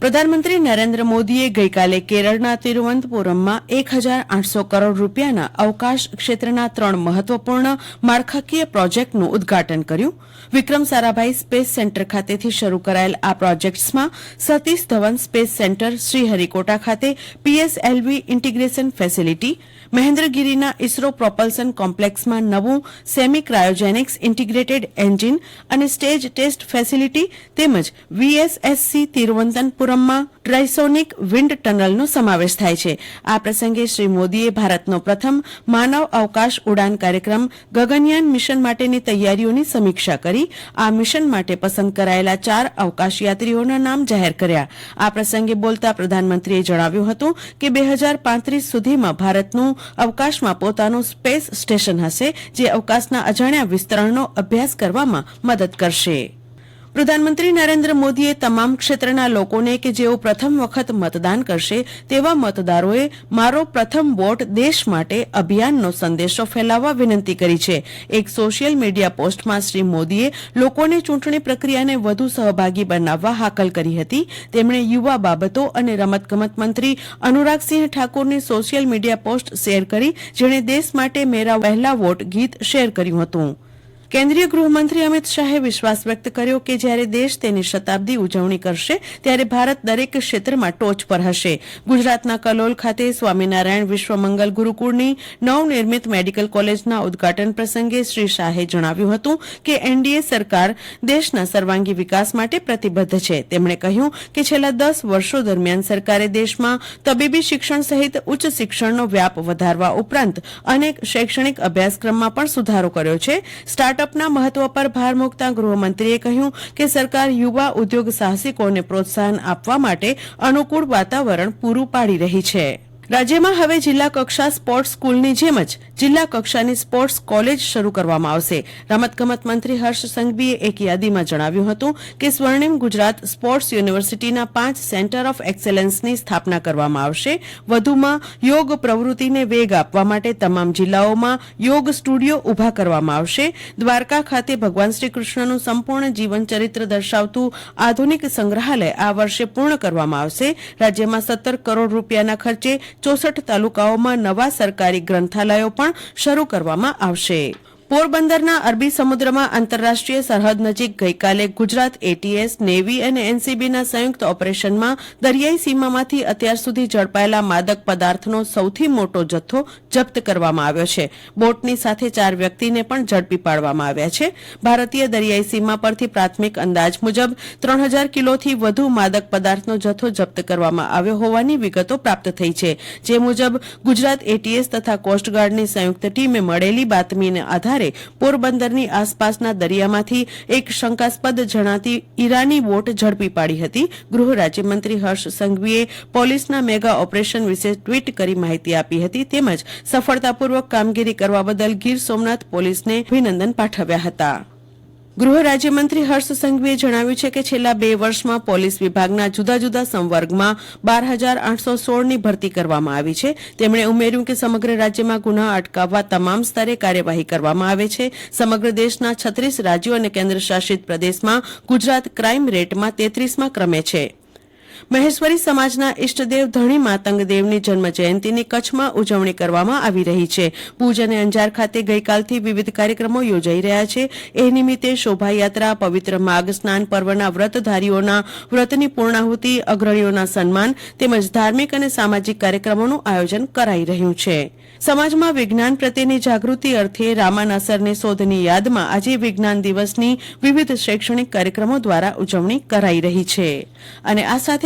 પ્રધાનમંત્રી નરેન્દ્ર મોદીએ ગઈકાલે કેરળના તિરૂવનંતપુરમમાં એક હજાર આઠસો કરોડ રૂપિયાના અવકાશ ક્ષેત્રના ત્રણ મહત્વપૂર્ણ માળખાકીય પ્રોજેક્ટનું ઉદઘાટન કર્યું. વિક્રમ સારાભાઈ સ્પેસ સેન્ટર ખાતેથી શરૂ કરાયેલ આ પ્રોજેક્ટ્સમાં સતીશ ધવન સ્પેસ સેન્ટર, શ્રીહરિકોટા ખાતે પીએસએલવી ઇન્ટીગ્રેશન ફેસિલિટી, મહેન્દ્રગીરીના ઇસરો પ્રોપલ્સન કોમ્પ્લેક્સમાં નવું સેમી ક્રાયોજેનિક્સ ઇન્ટિગ્રેટેડ એન્જિન અને સ્ટેજ ટેસ્ટ ફેસિલિટી તેમજ વીએસએસસી તિરુવનંતપુરમમાં ટ્રાઇસોનિક વિન્ડ ટનલનો સમાવેશ થાય છે. આ પ્રસંગે શ્રી મોદીએ ભારતનો પ્રથમ માનવ અવકાશ ઉડાન કાર્યક્રમ ગગનયાન મિશન માટેની તૈયારીઓની સમીક્ષા કરી. આ મિશન માટે પસંદ કરાયેલા ચાર અવકાશ યાત્રીઓના નામ જાહેર કર્યા. આ પ્રસંગે બોલતા પ્રધાનમંત્રીએ જણાવ્યું હતું કે બે હજાર પાંત્રીસ સુધીમાં ભારતનું અવકાશમાં પોતાનું સ્પેસ સ્ટેશન હશે, જે અવકાશના અજાણ્યા વિસ્તરણનો અભ્યાસ કરવામાં મદદ કરશે. પ્રધાનમંત્રી નરેન્દ્ર મોદીએ તમામ ક્ષેત્રના લોકોને કે જેઓ પ્રથમ વખત મતદાન કરશે તેવા મતદારોએ મારો પ્રથમ વોટ દેશ માટે અભિયાનનો સંદેશો ફેલાવવા વિનંતી કરી છે. એક સોશિયલ મીડિયા પોસ્ટમાં શ્રી મોદીએ લોકોને ચૂંટણી પ્રક્રિયાને વધુ સહભાગી બનાવવા હાકલ કરી હતી. તેમણે યુવા બાબતો અને રમતગમત મંત્રી અનુરાગસિંહ ઠાકુરની સોશિયલ મીડિયા પોસ્ટ શેર કરી, જેણે દેશ માટે મેરા વહેલા વોટ ગીત શેર કર્યું હતું. કેન્દ્રીય ગૃહમંત્રી અમિત શાહે વિશ્વાસ વ્યક્ત કર્યો કે જ્યારે દેશ તેની શતાબ્દી ઉજવણી કરશે, ત્યારે ભારત દરેક ક્ષેત્રમાં ટોચ પર હશે. ગુજરાતના કલોલ ખાતે સ્વામિનારાયણ વિશ્વમંગલ ગુરુકુળની નવનિર્મિત મેડિકલ કોલેજના ઉદઘાટન પ્રસંગે શ્રી શાહે જણાવ્યું હતું કે એનડીએ સરકાર દેશના સર્વાંગી વિકાસ માટે પ્રતિબદ્ધ છે. તેમણે કહ્યું કે છેલ્લા દસ વર્ષો દરમિયાન સરકારે દેશમાં તબીબી શિક્ષણ સહિત ઉચ્ચ શિક્ષણનો વ્યાપ વધારવા ઉપરાંત અનેક શૈક્ષણિક અભ્યાસક્રમમાં પણ સુધારો કર્યો છે. સ્ટાર્ટઅપના મહત્વ પર ભાર મૂકતા ગૃહમંત્રીએ કહ્યું કે સરકાર યુવા ઉદ્યોગ સાહસિકોને પ્રોત્સાહન આપવા માટે અનુકૂળ વાતાવરણ પૂરું પાડી રહી છે. રાજ્યમાં હવે જિલ્લા કક્ષા સ્પોર્ટ્સ સ્કૂલની જેમ જ જિલ્લા કક્ષાની સ્પોર્ટ્સ કોલેજ શરૂ કરવામાં આવશે. રમતગમત મંત્રી હર્ષ સંઘવીએ એક યાદીમાં જણાવ્યું હતું કે સ્વર્ણિમ ગુજરાત સ્પોર્ટ્સ યુનિવર્સિટીના પાંચ સેન્ટર ઓફ એક્સેલન્સની સ્થાપના કરવામાં આવશે. વધુમાં યોગ પ્રવૃત્તિને વેગ આપવા માટે તમામ જિલ્લાઓમાં યોગ સ્ટુડિયો ઊભા કરવામાં આવશે. દ્વારકા ખાતે ભગવાન શ્રી કૃષ્ણનું સંપૂર્ણ જીવન ચરિત્ર દર્શાવતું આધુનિક સંગ્રહાલય આ વર્ષે પૂર્ણ કરવામાં આવશે. રાજ્યમાં સત્તર કરોડ રૂપિયાના ખર્ચે ચોસઠ તાલુકાઓમાં નવા સરકારી ગ્રંથાલયો પણ શરૂ કરવામાં આવશે. પોરબંદરના અરબી સમુદ્રમાં આંતરરાષ્ટ્રીય સરહદ નજીક ગઈકાલે ગુજરાત એટીએસ નેવી અને એનસીબીના સંયુક્ત ઓપરેશનમાં દરિયાઈ સીમામાંથી અત્યાર સુધી ઝડપાયેલા માદક પદાર્થનો સૌથી મોટો જથ્થો જપ્ત કરવામાં આવ્યો છે. બોટની સાથે ચાર વ્યક્તિને પણ ઝડપી પાડવામાં આવ્યા છે. ભારતીય દરિયાઈ સીમા પરથી પ્રાથમિક અંદાજ મુજબ ત્રણ હજાર કિલોથી વધુ માદક પદાર્થનો જથ્થો જપ્ત કરવામાં આવ્યો હોવાની વિગતો પ્રાપ્ત થઈ છે. જે મુજબ ગુજરાત એટીએસ તથા કોસ્ટગાર્ડની સંયુક્ત ટીમે મળેલી બાતમીને આધારે આધારે પોરબંદરની આસપાસના દરિયામાંથી એક શંકાસ્પદ જણાતી ઈરાની બોટ ઝડપી પાડી હતી. ગૃહ રાજ્યમંત્રી હર્ષ સંઘવીએ પોલીસના મેગા ઓપરેશન વિશે ટ્વીટ કરી માહિતી આપી હતી તેમજ સફળતાપૂર્વક કામગીરી કરવા બદલ ગીર સોમનાથ પોલીસને અભિનંદન પાઠવ્યા હતા. ગૃહ રાજ્યમંત્રી હર્ષ સંઘવીએ જણાવ્યું છે કે છેલ્લા બે વર્ષમાં પોલીસ વિભાગના જુદા જુદા સંવર્ગમાં બાર હજાર આઠસો સોળની ભરતી કરવામાં આવી છે. તેમણે ઉમેર્યું કે સમગ્ર રાજ્યમાં ગુના અટકાવવા તમામ સ્તરે કાર્યવાહી કરવામાં આવે છે. સમગ્ર દેશના છત્રીસ રાજ્યો અને કેન્દ્ર શાસિત પ્રદેશમાં ગુજરાત ક્રાઇમ રેટમાં તેત્રીસમાં ક્રમે છે. મહેશ્વરી સમાજના ઇષ્ટદેવ ધણી માતંગદેવની જન્મ કચ્છમાં ઉજવણી કરવામાં આવી રહી છે. ભુજ અને અંજાર ખાતે ગઈકાલથી વિવિધ કાર્યક્રમો યોજાઈ રહ્યા છે. એ નિમિત્તે શોભાયાત્રા, પવિત્ર માઘ સ્નાન પર્વના વ્રતધારીઓના વ્રતની પૂર્ણાહુતિ, અગ્રણીઓના સન્માન તેમજ ધાર્મિક અને સામાજિક કાર્યક્રમોનું આયોજન કરાઈ રહ્યું છે. સમાજમાં વિજ્ઞાન પ્રત્યેની જાગૃતિ અર્થે રામાનાસરની શોધની યાદમાં આજે વિજ્ઞાન દિવસની વિવિધ શૈક્ષણિક કાર્યક્રમો દ્વારા ઉજવણી કરાઈ રહી છે. અને આ સાથે